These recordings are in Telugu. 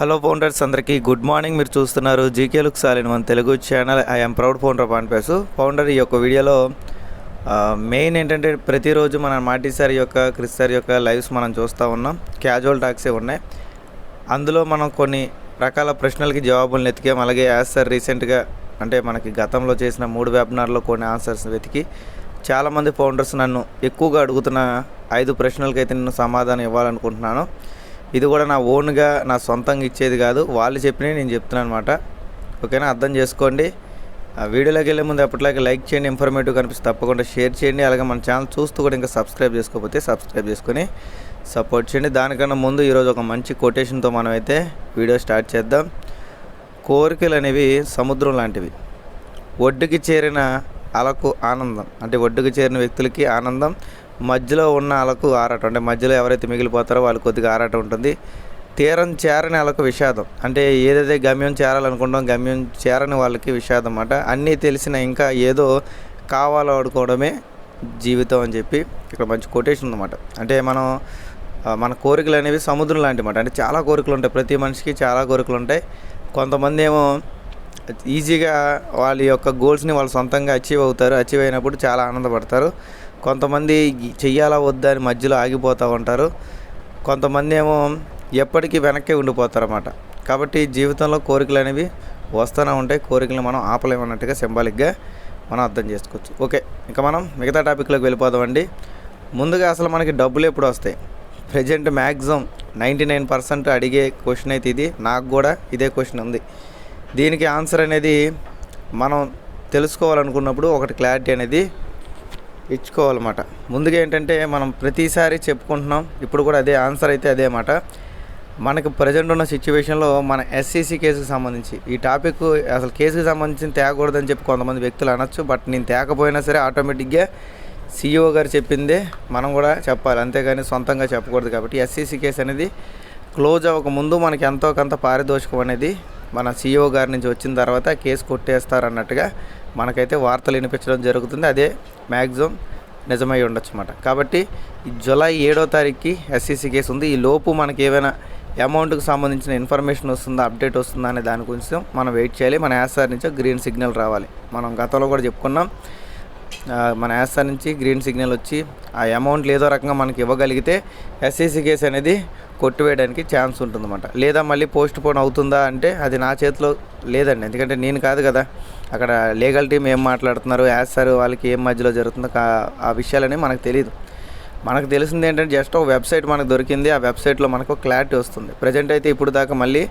హలో ఫౌండర్స్ అందరికీ గుడ్ మార్నింగ్. మీరు చూస్తున్నారు జీకే లుక్ సాలిన్ మన Telugu channel. I'm proud founder పాన్పేసు founder ఈ యొక్క వీడియోలో మెయిన్ ఏంటంటే ప్రతిరోజు మన మాటి సార్ యొక్క క్రిస్ సార్ యొక్క లైవ్స్ మనం చూస్తూ ఉన్నాం. క్యాజువల్ టాక్సే ఉన్నాయి. అందులో మనం కొన్ని రకాల ప్రశ్నలకి జవాబులను వెతికాం అలాగే యాజ్ సార్ రీసెంట్గా అంటే మనకి గతంలో చేసిన మూడు వెబినార్లో కొన్ని ఆన్సర్స్ వెతికి చాలామంది ఫౌండర్స్ నన్ను ఎక్కువగా అడుగుతున్న ఐదు ప్రశ్నలకైతే నేను సమాధానం ఇవ్వాలనుకుంటున్నాను. ఇది కూడా నా ఓన్గా నా సొంతంగా ఇచ్చేది కాదు. వాళ్ళు చెప్పినవి నేను చెప్తున్నాను అనమాట ఓకేనా? అర్థం చేసుకోండి. ఆ వీడియోలోకి వెళ్ళే ముందు ఎప్పటిలాగే లైక్ చేయండి ఇన్ఫర్మేటివ్ కనిపిస్తే తప్పకుండా షేర్ చేయండి. అలాగే మన ఛానల్ చూస్తూ కూడా ఇంకా సబ్స్క్రైబ్ చేసుకోకపోతే సబ్స్క్రైబ్ చేసుకొని సపోర్ట్ చేయండి. దానికన్నా ముందు ఈరోజు ఒక మంచి కొటేషన్తో మనం అయితే వీడియో స్టార్ట్ చేద్దాం. కోరికలు అనేవి సముద్రం లాంటివి. ఒడ్డుకి చేరిన అలకు ఆనందం. అంటే ఒడ్డుకు చేరిన వ్యక్తులకి ఆనందం. మధ్యలో ఉన్న అలకు ఆరాటం. అంటే మధ్యలో ఎవరైతే మిగిలిపోతారో వాళ్ళు కొద్దిగా ఆరాటం ఉంటుంది. తీరం చేరని అలకు విషాదం. అంటే ఏదైతే గమ్యం చేరాలనుకుంటాం గమ్యం చేరని వాళ్ళకి విషాదం అన్నమాట. అన్నీ తెలిసిన ఇంకా ఏదో కావాలనుకోవడమే జీవితం అని చెప్పి ఇక్కడ మంచి కొటేషన్ ఉందన్నమాట. అంటే మనం మన కోరికలు అనేవి సముద్రం లాంటి మాట అంటే చాలా కోరికలు ఉంటాయి. ప్రతి మనిషికి చాలా కోరికలు ఉంటాయి. కొంతమంది ఏమో ఈజీగా వాళ్ళ యొక్క గోల్స్ని వాళ్ళు సొంతంగా అచీవ్ అవుతారు. అచీవ్ అయినప్పుడు చాలా ఆనందపడతారు. కొంతమంది చెయ్యాలా వద్దా అని మధ్యలో ఆగిపోతూ ఉంటారు. కొంతమంది ఏమో ఎప్పటికీ వెనక్కే ఉండిపోతారు అన్నమాట కాబట్టి జీవితంలో కోరికలు అనేవి వస్తూనే ఉంటాయి. కోరికలు మనం ఆపలేమన్నట్టుగా సింబాలిక్గా మనం అర్థం చేసుకోవచ్చు. ఓకే ఇంకా మనం మిగతా టాపిక్లోకి వెళ్ళిపోదామండి ముందుగా అసలు మనకి డబ్బులు ఎప్పుడు వస్తాయి? Present maximum ninety nine percent అడిగే క్వశ్చన్ అయితే ఇది. నాకు కూడా ఇదే క్వశ్చన్ ఉంది. దీనికి ఆన్సర్ అనేది మనం తెలుసుకోవాలనుకున్నప్పుడు ఒకటి క్లారిటీ అనేది ఇచ్చుకోవాలన్నమాట. ముందుగా ఏంటంటే మనం ప్రతిసారి చెప్పుకుంటున్నాం. ఇప్పుడు కూడా అదే ఆన్సర్ అయితే అదే మాట. మనకు ప్రజెంట్ ఉన్న సిచ్యువేషన్లో మన ఎస్సీసీ కేసుకు సంబంధించి ఈ టాపిక్ అసలు కేసుకు సంబంధించి తేగకూడదని చెప్పి కొంతమంది వ్యక్తులు అనొచ్చు. బట్ నేను తేకపోయినా సరే ఆటోమేటిక్గా సీఈఓ గారు చెప్పిందే మనం కూడా చెప్పాలి. అంతేగాని సొంతంగా చెప్పకూడదు కాబట్టి ఎస్సీసీ కేసు అనేది క్లోజ్ అవ్వక ముందు మనకి ఎంతో కొంత పారితోషికం అనేది మన సీఈఓ గారి నుంచి వచ్చిన తర్వాత కేసు కొట్టేస్తారు అన్నట్టుగా మనకైతే వార్తలు వినిపించడం జరుగుతుంది. అదే మ్యాక్సిమం నిజమై ఉండొచ్చు అన్నమాట. కాబట్టి జూలై ఏడో తారీఖుకి ఎస్సీసీ కేసు ఉంది. ఈ లోపు మనకి ఏమైనా అమౌంట్కి సంబంధించిన ఇన్ఫర్మేషన్ వస్తుందా అప్డేట్ వస్తుందా అనే దాని గురించి మనం వెయిట్ చేయాలి. మన యాసార్ నుంచి గ్రీన్ సిగ్నల్ రావాలి. మనం గతంలో కూడా చెప్పుకున్నాం. మన యాసార్ నుంచి గ్రీన్ సిగ్నల్ వచ్చి ఆ అమౌంట్లు ఏదో రకంగా మనకి ఇవ్వగలిగితే ఎస్సీసీ కేసు అనేది కొట్టివేయడానికి ఛాన్స్ ఉంటుందన్నమాట. లేదా మళ్ళీ పోస్ట్ పోన్ అవుతుందా అంటే అది నా చేతిలో లేదండి. ఎందుకంటే నేను కాదు కదా. అక్కడ లీగల్ టీం ఏం మాట్లాడుతున్నారు యాసారు వాళ్ళకి ఏం మధ్యలో జరుగుతుందో ఆ విషయాలని మనకు తెలియదు మనకు తెలిసింది ఏంటంటే జస్ట్ ఒక వెబ్సైట్ మనకు దొరికింది. ఆ వెబ్సైట్లో మనకు క్లారిటీ వస్తుంది. ప్రజెంట్ అయితే ఇప్పుడు దాకా మళ్ళీ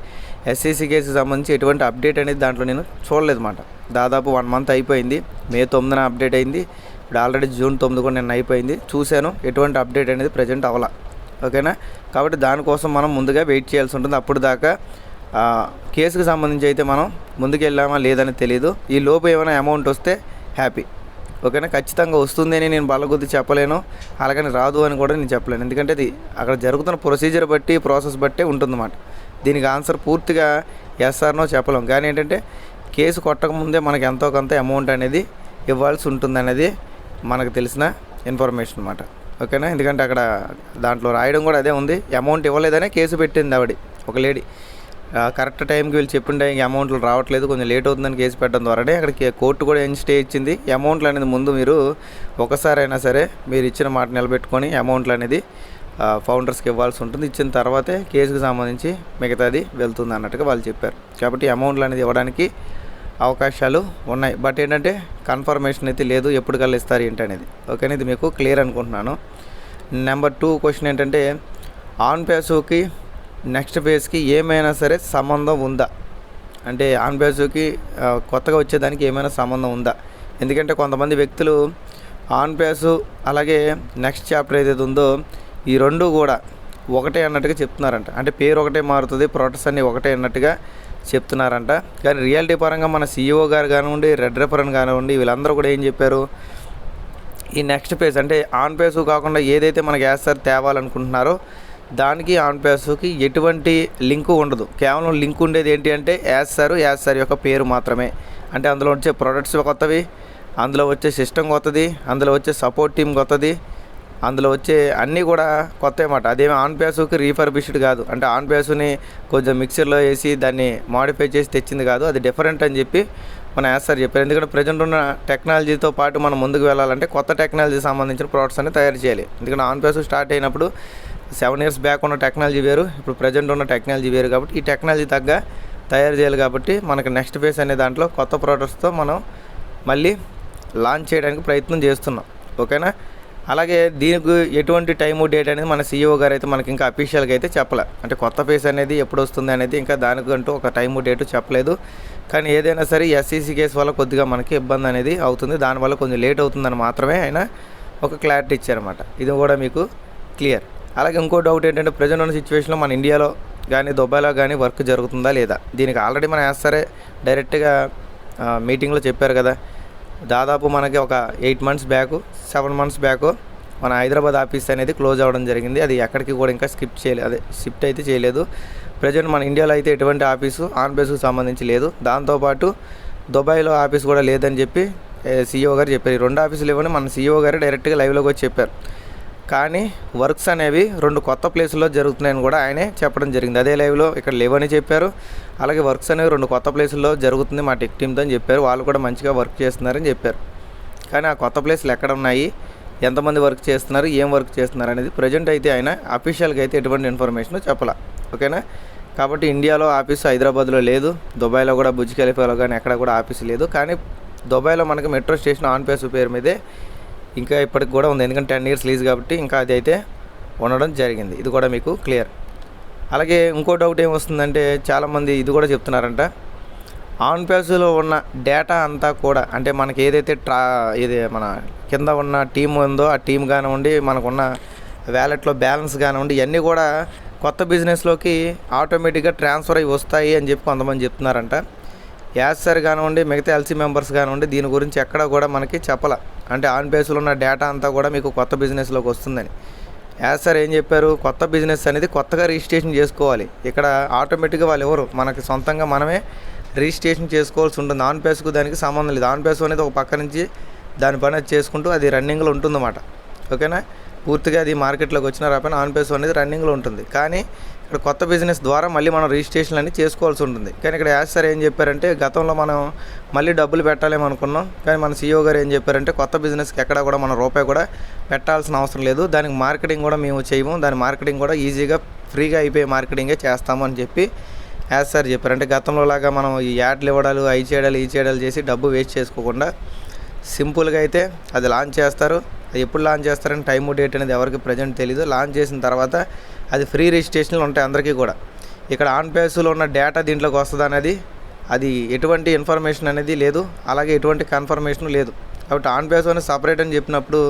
ఎస్సీసీ కేసుకి సంబంధించి ఎటువంటి అప్డేట్ అనేది దాంట్లో నేను చూడలేదు మాట దాదాపు వన్ మంత్ అయిపోయింది. మే తొమ్మిదిన అప్డేట్ అయింది. ఇప్పుడు ఆల్రెడీ జూన్ తొమ్మిది కూడా నేను అయిపోయింది. చూశాను. ఎటువంటి అప్డేట్ అనేది ప్రజెంట్ అవ్వాల. ఓకేనా? కాబట్టి దానికోసం మనం ముందుగా వెయిట్ చేయాల్సి ఉంటుంది. అప్పుడు దాకా కేసుకు సంబంధించి అయితే మనం ముందుకు వెళ్ళామా లేదని తెలియదు ఈ లోపు ఏమైనా అమౌంట్ వస్తే హ్యాపీ ఓకేనా? ఖచ్చితంగా వస్తుందని నేను బలగొద్ది చెప్పలేను. అలాగని రాదు అని కూడా నేను చెప్పలేను. ఎందుకంటే అది అక్కడ జరుగుతున్న ప్రొసీజర్ బట్టి ప్రాసెస్ బట్టే ఉంటుందన్నమాట. దీనికి ఆన్సర్ పూర్తిగా ఎస్ఆర్నో చెప్పలేం. కానీ ఏంటంటే కేసు కొట్టకముందే మనకు ఎంతో కొంత అమౌంట్ అనేది ఇవ్వాల్సి ఉంటుంది అనేది మనకు తెలిసిన ఇన్ఫర్మేషన్ అనమాట ఓకేనా? ఎందుకంటే అక్కడ దాంట్లో రాయడం కూడా అదే ఉంది. అమౌంట్ ఇవ్వలేదనే కేసు పెట్టింది ఆవిడ ఒక లేడీ కరెక్ట్ టైంకి వీళ్ళు చెప్పిన టైంకి అమౌంట్లు రావట్లేదు కొంచెం లేట్ అవుతుందని కేసు పెట్టడం ద్వారానే అక్కడికి కోర్టు కూడా ఏం స్టే ఇచ్చింది. అమౌంట్లు అనేది ముందు మీరు ఒకసారైనా సరే మీరు ఇచ్చిన మాట నిలబెట్టుకొని అమౌంట్లు అనేది ఫౌండర్స్కి ఇవ్వాల్సి ఉంటుంది. ఇచ్చిన తర్వాతే కేసుకు సంబంధించి మిగతాది వెళ్తుంది అన్నట్టుగా వాళ్ళు చెప్పారు. కాబట్టి అమౌంట్లు అనేది ఇవ్వడానికి అవకాశాలు ఉన్నాయి. బట్ ఏంటంటే కన్ఫర్మేషన్ అయితే లేదు ఎప్పటికల్లా ఇస్తారు ఏంటి అనేది. ఓకేనా ఇది మీకు క్లియర్ అనుకుంటున్నాను. నెంబర్ టూ క్వశ్చన్ ఏంటంటే ఆన్ పేసుకి నెక్స్ట్ ఫేజ్కి ఏమైనా సరే సంబంధం ఉందా? అంటే ఆన్ పేసుకి కొత్తగా వచ్చేదానికి ఏమైనా సంబంధం ఉందా? ఎందుకంటే కొంతమంది వ్యక్తులు ఆన్ పేసు అలాగే నెక్స్ట్ చాప్టర్ ఏదైతే ఉందో ఈ రెండు కూడా ఒకటే అన్నట్టుగా చెప్తున్నారంట. అంటే పేరు ఒకటే మారుతుంది ప్రొడక్ట్స్ అన్నీ ఒకటే అన్నట్టుగా చెప్తున్నారంట. కానీ రియాలిటీ పరంగా మన సీఈఓ గారు కానివ్వండి రెడ్ రెఫరన్ కానివ్వండి వీళ్ళందరూ కూడా ఏం చెప్పారు? ఈ నెక్స్ట్ పేజ్ అంటే ఆన్ పేసు కాకుండా ఏదైతే మనకి యాసర్ తేవాలనుకుంటున్నారో దానికి ఆన్ పేసుకి ఎటువంటి లింకు ఉండదు. కేవలం లింక్ ఉండేది ఏంటి అంటే యాసర్ యాసర్ యొక్క పేరు మాత్రమే. అంటే అందులో వచ్చే ప్రొడక్ట్స్ కొత్తవి అందులో వచ్చే సిస్టమ్ కొత్తది అందులో వచ్చే సపోర్ట్ టీం కొత్తది అందులో వచ్చే అన్నీ కూడా కొత్త అన్నమాట. అదేమి ఆన్ ప్యాసుకి రీఫర్బిష్డ్ కాదు. అంటే ఆన్ ప్యాసుని కొంచెం మిక్సర్లో వేసి దాన్ని మాడిఫై చేసి తెచ్చింది కాదు. అది డిఫరెంట్ అని చెప్పి మన యాస్ చెప్పారు. ఎందుకంటే ప్రజెంట్ ఉన్న టెక్నాలజీతో పాటు మనం ముందుకు వెళ్ళాలంటే కొత్త టెక్నాలజీ సంబంధించిన ప్రోడక్ట్స్ అన్ని తయారు చేయాలి. ఎందుకంటే ఆన్ ప్యాసు స్టార్ట్ అయినప్పుడు సెవెన్ ఇయర్స్ బ్యాక్ ఉన్న టెక్నాలజీ వేరు. ఇప్పుడు ప్రజెంట్ ఉన్న టెక్నాలజీ వేరు కాబట్టి ఈ టెక్నాలజీ తగ్గ తయారు చేయాలి కాబట్టి మనకి నెక్స్ట్ ఫేస్ అనే దాంట్లో కొత్త ప్రోడక్ట్స్తో మనం మళ్ళీ లాంచ్ చేయడానికి ప్రయత్నం చేస్తున్నాం. ఓకేనా అలాగే దీనికి ఎటువంటి టైము డేట్ అనేది మన సీఈఓ గారు అయితే మనకి ఇంకా అఫీషియల్గా అయితే చెప్పలే. అంటే కొత్త ఫేస్ అనేది ఎప్పుడు వస్తుంది అనేది ఇంకా దానికంటూ ఒక టైము డేటు చెప్పలేదు. కానీ ఏదైనా సరే ఎస్సీసీ కేసు వల్ల కొద్దిగా మనకి ఇబ్బంది అనేది అవుతుంది. దానివల్ల కొంచెం లేట్ అవుతుందని మాత్రమే ఆయన ఒక క్లారిటీ ఇచ్చారన్నమాట. ఇది కూడా మీకు క్లియర్ అలాగే ఇంకో డౌట్ ఏంటంటే ప్రజెంట్ ఉన్న సిచ్యువేషన్లో మన ఇండియాలో కానీ దుబాయ్లో కానీ వర్క్ జరుగుతుందా లేదా? దీనికి ఆల్రెడీ మనం వేస్తారే డైరెక్ట్గా మీటింగ్లో చెప్పారు కదా. దాదాపు మనకి ఒక eight months back seven months back మన హైదరాబాద్ ఆఫీస్ అనేది క్లోజ్ అవ్వడం జరిగింది. అది ఎక్కడికి కూడా ఇంకా స్కిప్ చేయలేదు అదే షిఫ్ట్ అయితే చేయలేదు. ప్రజెంట్ మన ఇండియాలో అయితే ఎటువంటి ఆఫీసు ఆన్ బేస్కు సంబంధించి లేదు. దాంతోపాటు దుబాయ్లో ఆఫీస్ కూడా లేదని చెప్పి సీఈఓ గారు చెప్పారు. ఈ రెండు ఆఫీసులు ఇవ్వని మన సీఈఓ గారు డైరెక్ట్గా లైవ్లోకి వచ్చి చెప్పారు. కానీ వర్క్స్ అనేవి రెండు కొత్త ప్లేసుల్లో జరుగుతున్నాయని కూడా ఆయనే చెప్పడం జరిగింది. అదే లైవ్లో ఇక్కడ లేవని చెప్పారు. అలాగే వర్క్స్ అనేవి రెండు కొత్త ప్లేసుల్లో జరుగుతుంది మా టెక్ టీమ్తో అని చెప్పారు. వాళ్ళు కూడా మంచిగా వర్క్ చేస్తున్నారని చెప్పారు. కానీ ఆ కొత్త ప్లేస్లు ఎక్కడ ఉన్నాయి ఎంతమంది వర్క్ చేస్తున్నారు ఏం వర్క్ చేస్తున్నారు అనేది ప్రజెంట్ అయితే ఆయన అఫీషియల్గా అయితే ఎటువంటి ఇన్ఫర్మేషన్ చెప్పాల. ఓకేనా? కాబట్టి ఇండియాలో ఆఫీస్ హైదరాబాద్లో లేదు దుబాయ్లో కూడా బుజ్ ఖలీఫాలో కానీ ఎక్కడ కూడా ఆఫీస్ లేదు. కానీ దుబాయ్లో మనకి మెట్రో స్టేషన్ ఆన్ పేస్ పేరు మీదే ఇంకా ఇప్పటికి కూడా ఉంది. ఎందుకంటే టెన్ ఇయర్స్ లీజ్ కాబట్టి ఇంకా అది అయితే ఉండడం జరిగింది. ఇది కూడా మీకు క్లియర్. అలాగే ఇంకో డౌట్ ఏమొస్తుందంటే చాలామంది ఇది కూడా చెప్తున్నారంట. ఆన్ పేజ్లో ఉన్న డేటా అంతా కూడా అంటే మనకి ఏదైతే ట్రా ఇది మన కింద ఉన్న టీం ఉందో ఆ టీం కానివ్వండి మనకున్న వ్యాలెట్లో బ్యాలెన్స్ కానివ్వండి ఇవన్నీ కూడా కొత్త బిజినెస్లోకి ఆటోమేటిక్గా ట్రాన్స్ఫర్ అయ్యి వస్తాయి అని చెప్పి కొంతమంది చెప్తున్నారంట. యాజ్ సార్ కానివ్వండి మిగతా ఎల్సీ మెంబర్స్ కానివ్వండి దీని గురించి ఎక్కడ కూడా మనకి చెప్పాల. అంటే ఆన్ బేస్లో ఉన్న డేటా అంతా కూడా మీకు కొత్త బిజినెస్లోకి వస్తుందని. యాజ్ సార్ ఏం చెప్పారు? కొత్త బిజినెస్ అనేది కొత్తగా రిజిస్ట్రేషన్ చేసుకోవాలి. ఇక్కడ ఆటోమేటిక్గా వాళ్ళు ఎవరు? మనకి సొంతంగా మనమే రిజిస్ట్రేషన్ చేసుకోవాల్సి ఉంటుంది. ఆన్ పేస్కు దానికి సంబంధం లేదు. ఆన్ పేస్ అనేది ఒక పక్క నుంచి దాని పని అది చేసుకుంటూ అది రన్నింగ్లో ఉంటుందన్నమాట. ఓకేనా? పూర్తిగా అది మార్కెట్లోకి వచ్చిన రాపైన ఆన్ పేస్ అనేది రన్నింగ్లో ఉంటుంది. కానీ ఇక్కడ కొత్త బిజినెస్ ద్వారా మళ్ళీ మనం రిజిస్ట్రేషన్ అన్ని చేసుకోవాల్సి ఉంటుంది. కానీ ఇక్కడ యాజ్ సార్ ఏం చెప్పారంటే గతంలో మనం మళ్ళీ డబ్బులు పెట్టాలేమో అనుకున్నాం. కానీ మన సీఈఓ గారు ఏం చెప్పారంటే కొత్త బిజినెస్కి ఎక్కడ కూడా మన రూపాయి కూడా పెట్టాల్సిన అవసరం లేదు. దానికి మార్కెటింగ్ కూడా మేము చేయము. దాని మార్కెటింగ్ కూడా ఈజీగా ఫ్రీగా అయిపోయే మార్కెటింగే చేస్తాము అని చెప్పి యాజ్ సార్ చెప్పారు. అంటే గతంలో లాగా మనం ఈ యాడ్లు ఇవ్వడాలు అవి చేయడాలు ఈ చేయడాలు చేసి డబ్బు వేస్ట్ చేసుకోకుండా సింపుల్గా అయితే అది లాంచ్ చేస్తారు. అది ఎప్పుడు లాంచ్ చేస్తారని టైము డేట్ అనేది ఎవరికి ప్రజెంట్ తెలియదు లాంచ్ చేసిన తర్వాత అది ఫ్రీ రిజిస్ట్రేషన్లు ఉంటాయి అందరికీ కూడా. ఇక్కడ ఆన్ పేస్లో ఉన్న డేటా దీంట్లోకి వస్తుంది అనేది అది ఎటువంటి ఇన్ఫర్మేషన్ అనేది లేదు. అలాగే ఎటువంటి కన్ఫర్మేషన్ లేదు. కాబట్టి ఆన్ పేస్ అనేది సపరేట్ అని చెప్పినప్పుడు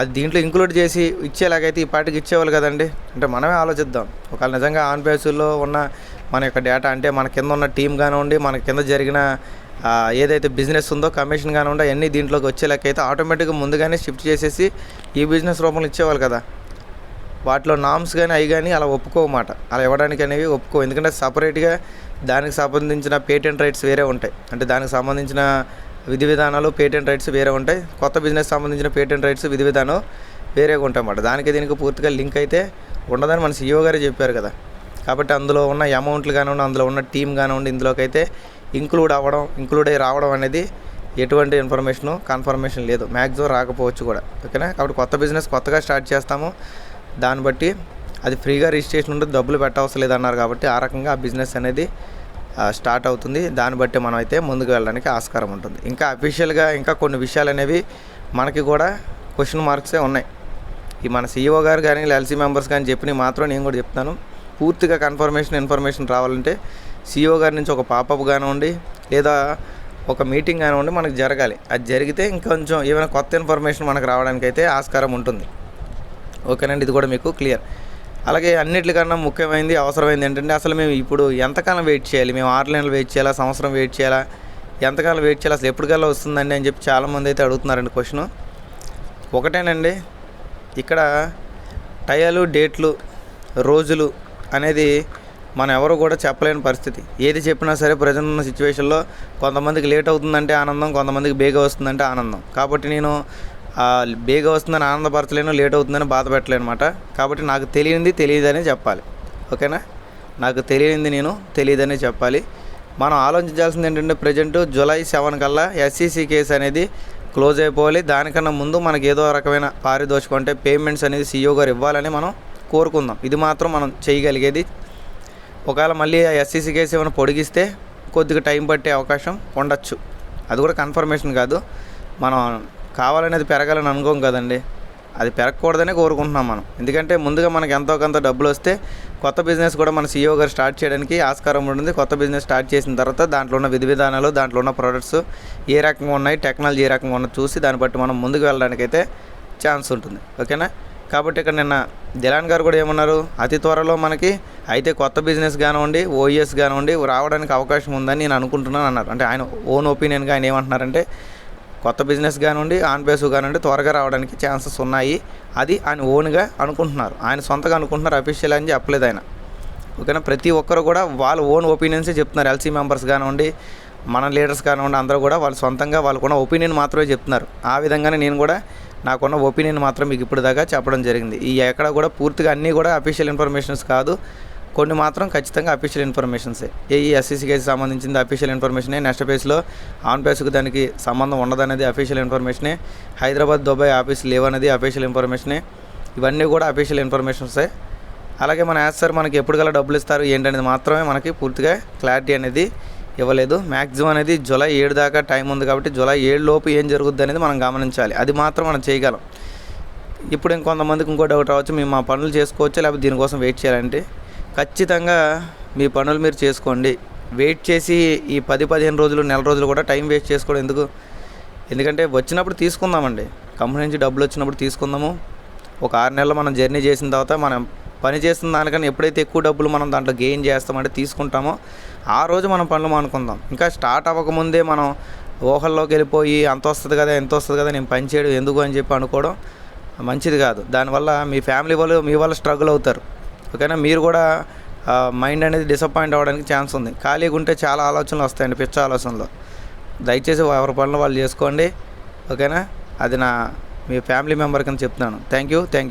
అది దీంట్లో ఇంక్లూడ్ చేసి ఇచ్చేలాగైతే ఈ పాటికి ఇచ్చేవాళ్ళు కదండి. అంటే మనమే ఆలోచిద్దాం. ఒకవేళ నిజంగా ఆన్ పేసుల్లో ఉన్న మన యొక్క డేటా అంటే మన కింద ఉన్న టీం కానివ్వండి మన కింద జరిగిన ఏదైతే బిజినెస్ ఉందో కమిషన్ కానివ్వండి అవన్నీ దీంట్లోకి వచ్చేలాకైతే ఆటోమేటిక్గా ముందుగానే షిఫ్ట్ చేసేసి ఈ బిజినెస్ రూపంలో ఇచ్చేవాళ్ళు కదా. వాటిలో నామ్స్ కానీ అవి కానీ అలా ఒప్పుకోమాట అలా ఇవ్వడానికి అనేవి ఒప్పుకో ఎందుకంటే సపరేట్గా దానికి సంబంధించిన పేటెంట్ రైట్స్ వేరే ఉంటాయి. అంటే దానికి సంబంధించిన విధి విధానాలు పేటెంట్ రైట్స్ వేరే ఉంటాయి. కొత్త బిజినెస్ సంబంధించిన పేటెంట్ రైట్స్ విధి విధానం వేరేగా ఉంటాయి అన్నమాట. దానికి దీనికి పూర్తిగా లింక్ అయితే ఉండదని మన సీఈఓ గారే చెప్పారు కదా. కాబట్టి అందులో ఉన్న అమౌంట్లు కానివ్వండి అందులో ఉన్న టీం కానివ్వండి ఇందులోకైతే ఇంక్లూడ్ అవ్వడం ఇంక్లూడ్ అయ్యి రావడం అనేది ఎటువంటి ఇన్ఫర్మేషన్ కన్ఫర్మేషన్ లేదు. మ్యాక్సిమం రాకపోవచ్చు కూడా. ఓకేనా? కాబట్టి కొత్త బిజినెస్ కొత్తగా స్టార్ట్ చేస్తాము. దాన్ని బట్టి అది ఫ్రీగా రిజిస్ట్రేషన్ ఉంటుంది డబ్బులు పెట్టవసరం లేదన్నారు కాబట్టి ఆ రకంగా ఆ బిజినెస్ అనేది స్టార్ట్ అవుతుంది. దాన్ని బట్టి మనం అయితే ముందుకు వెళ్ళడానికి ఆస్కారం ఉంటుంది. ఇంకా అఫీషియల్గా ఇంకా కొన్ని విషయాలు అనేవి మనకి కూడా క్వశ్చన్ మార్క్సే ఉన్నాయి. ఈ మన సీఈఓ గారు కానీ ఎల్సీ మెంబర్స్ కానీ చెప్పినవి మాత్రం నేను కూడా చెప్తాను. పూర్తిగా కన్ఫర్మేషన్ ఇన్ఫర్మేషన్ రావాలంటే సీఈఓ గారి నుంచి ఒక పాపప్ కానివ్వండి లేదా ఒక మీటింగ్ కానివ్వండి మనకు జరగాలి. అది జరిగితే ఇంకొంచెం ఏమైనా కొత్త ఇన్ఫర్మేషన్ మనకు రావడానికి అయితే ఆస్కారం ఉంటుంది. ఓకేనండి? ఇది కూడా మీకు క్లియర్ అలాగే అన్నిటికన్నా ముఖ్యమైనది అవసరమైంది ఏంటంటే అసలు మేము ఇప్పుడు ఎంతకాలం వెయిట్ చేయాలి? మేము ఆరు నెలలు వెయిట్ చేయాలా? సంవత్సరం వెయిట్ చేయాలా? ఎంతకాలం వెయిట్ చేయాలి? అసలు ఎప్పటికల్లా వస్తుందండి అని చెప్పి చాలామంది అయితే అడుగుతున్నారండి క్వశ్చన్ ఒకటేనండి ఇక్కడ టయాలు డేట్లు రోజులు అనేది మనం ఎవరు కూడా చెప్పలేని పరిస్థితి. ఏది చెప్పినా సరే ప్రజెంట్ ఉన్న సిచ్యువేషన్లో కొంతమందికి లేట్ అవుతుందంటే ఆనందం కొంతమందికి బేగా వస్తుందంటే ఆనందం. కాబట్టి నేను ఆ, బేగా వస్తుందని ఆనందపరచలేను లేట్ అవుతుందని బాధ పెట్టలేను అనమాట కాబట్టి నాకు తెలియంది తెలియదనే చెప్పాలి. ఓకేనా? నాకు తెలియంది నేను తెలియదనే చెప్పాలి. మనం ఆలోచించాల్సింది ఏంటంటే ప్రజెంట్ జూలై సెవెన్ కల్లా ఎస్సీసీ కేసు అనేది క్లోజ్ అయిపోవాలి. దానికన్నా ముందు మనకి ఏదో రకమైన పారితోషికం అంటే పేమెంట్స్ అనేది సీఈఓ గారు ఇవ్వాలని మనం కోరుకుందాం. ఇది మాత్రం మనం చేయగలిగేది. ఒకవేళ మళ్ళీ ఎస్సీసీ కేసు ఏమైనా పొడిగిస్తే కొద్దిగా టైం పట్టే అవకాశం ఉండొచ్చు. అది కూడా కన్ఫర్మేషన్ కాదు. మనం కావాలనేది పెరగాలని అనుకోం కదండి. అది పెరగకూడదనే కోరుకుంటున్నాం మనం. ఎందుకంటే ముందుగా మనకి ఎంతో కొంత డబ్బులు వస్తే కొత్త బిజినెస్ కూడా మన సీఈఓ గారు స్టార్ట్ చేయడానికి ఆస్కారం ఉంటుంది. కొత్త బిజినెస్ స్టార్ట్ చేసిన తర్వాత దాంట్లో ఉన్న విధి విధానాలు దాంట్లో ఉన్న ప్రొడక్ట్స్ ఏ రకంగా ఉన్నాయి టెక్నాలజీ ఏ రకంగా ఉన్నది చూసి దాన్ని బట్టి మనం ముందుకు వెళ్ళడానికైతే ఛాన్స్ ఉంటుంది. ఓకేనా కాబట్టి ఇక్కడ నిన్న దిలాన్ గారు కూడా ఏమన్నారు? అతి త్వరలో మనకి అయితే కొత్త బిజినెస్ కానివ్వండి ఓఈఎస్ కానివ్వండి రావడానికి అవకాశం ఉందని నేను అనుకుంటున్నాను అన్నారు. అంటే ఆయన ఓన్ ఒపీనియన్గా ఆయన ఏమంటున్నారంటే కొత్త బిజినెస్ కానివ్వండి ఆన్ బేస్ కానివ్వండి త్వరగా రావడానికి ఛాన్సెస్ ఉన్నాయి. అది ఆయన ఓన్గా అనుకుంటున్నారు. ఆయన సొంతగా అనుకుంటున్నారు అఫీషియల్ అని చెప్పలేదు ఆయన. ఓకేనా? ప్రతి ఒక్కరు కూడా వాళ్ళ ఓన్ ఒపీనియన్సే చెప్తున్నారు. ఎల్సీ మెంబర్స్ కానివ్వండి మన లీడర్స్ కానివ్వండి అందరూ కూడా వాళ్ళు సొంతంగా వాళ్ళకున్న ఒపీనియన్ మాత్రమే చెప్తున్నారు. ఆ విధంగానే నేను కూడా నాకున్న ఒపీనియన్ మాత్రం మీకు ఇప్పుడు దాకా చెప్పడం జరిగింది. ఈ ఎక్కడ కూడా పూర్తిగా అన్నీ కూడా అఫీషియల్ ఇన్ఫర్మేషన్స్ కాదు. కొన్ని మాత్రం ఖచ్చితంగా అఫీషియల్ ఇన్ఫర్మేషన్సే ఏ. ఈ ఎస్సీసీ సంబంధించింది అఫీషియల్ ఇన్ఫర్మేషనే నెక్స్ట్ పేజ్లో ఆన్ పేజ్కి దానికి సంబంధం ఉండదనేది అఫీషియల్ ఇన్ఫర్మేషనే హైదరాబాద్ దుబాయ్ ఆఫీస్ లేవనేది అఫీషియల్ ఇన్ఫర్మేషనే ఇవన్నీ కూడా అఫీషియల్ ఇన్ఫర్మేషన్సే అలాగే మన యాజ్ సార్ మనకి ఎప్పుడు గల డబ్బులు ఇస్తారు ఏంటనేది మాత్రమే మనకి పూర్తిగా క్లారిటీ అనేది ఇవ్వలేదు. మ్యాక్సిమం అనేది జూలై ఏడు దాకా టైం ఉంది కాబట్టి జూలై ఏడు లోపు ఏం జరుగుద్ది అనేది మనం గమనించాలి. అది మాత్రం మనం చేయగలం. ఇప్పుడు ఇంకొంతమందికి ఇంకో డౌట్ రావచ్చు మేము మా పనులు చేసుకోవచ్చు? లేకపోతే దీనికోసం వెయిట్ చేయాలంటే? ఖచ్చితంగా మీ పనులు మీరు చేసుకోండి. వెయిట్ చేసి ఈ పది పదిహేను రోజులు నెల రోజులు కూడా టైం వేస్ట్ చేసుకోవడం ఎందుకు? ఎందుకంటే వచ్చినప్పుడు తీసుకుందామండి. కంపెనీ నుంచి డబ్బులు వచ్చినప్పుడు తీసుకుందాము. ఒక ఆరు నెలలు మనం జర్నీ చేసిన తర్వాత మనం పని చేస్తున్న దానికన్నా ఎప్పుడైతే ఎక్కువ డబ్బులు మనం దాంట్లో గెయిన్ చేస్తామంటే తీసుకుంటామో ఆ రోజు మనం పనులు మానుకుందాం. ఇంకా స్టార్ట్ అవ్వకముందే మనం ఊహల్లోకి వెళ్ళిపోయి అంత వస్తుంది కదా ఎంత వస్తుంది కదా నేను పని చేయడం ఎందుకు అని చెప్పి అనుకోవడం మంచిది కాదు. దానివల్ల మీ ఫ్యామిలీ వాళ్ళు మీ వాళ్ళు స్ట్రగుల్ అవుతారు. ఓకేనా మీరు కూడా మైండ్ అనేది డిసప్పాయింట్ అవ్వడానికి ఛాన్స్ ఉంది. ఖాళీగా ఉంటే చాలా ఆలోచనలు వస్తాయండి పిచ్చ ఆలోచనలు. దయచేసి ఎవరి పనులు వాళ్ళు చేసుకోండి. ఓకేనా అది నా మీ ఫ్యామిలీ మెంబర్ కింద చెప్తున్నాను. Thank you thank you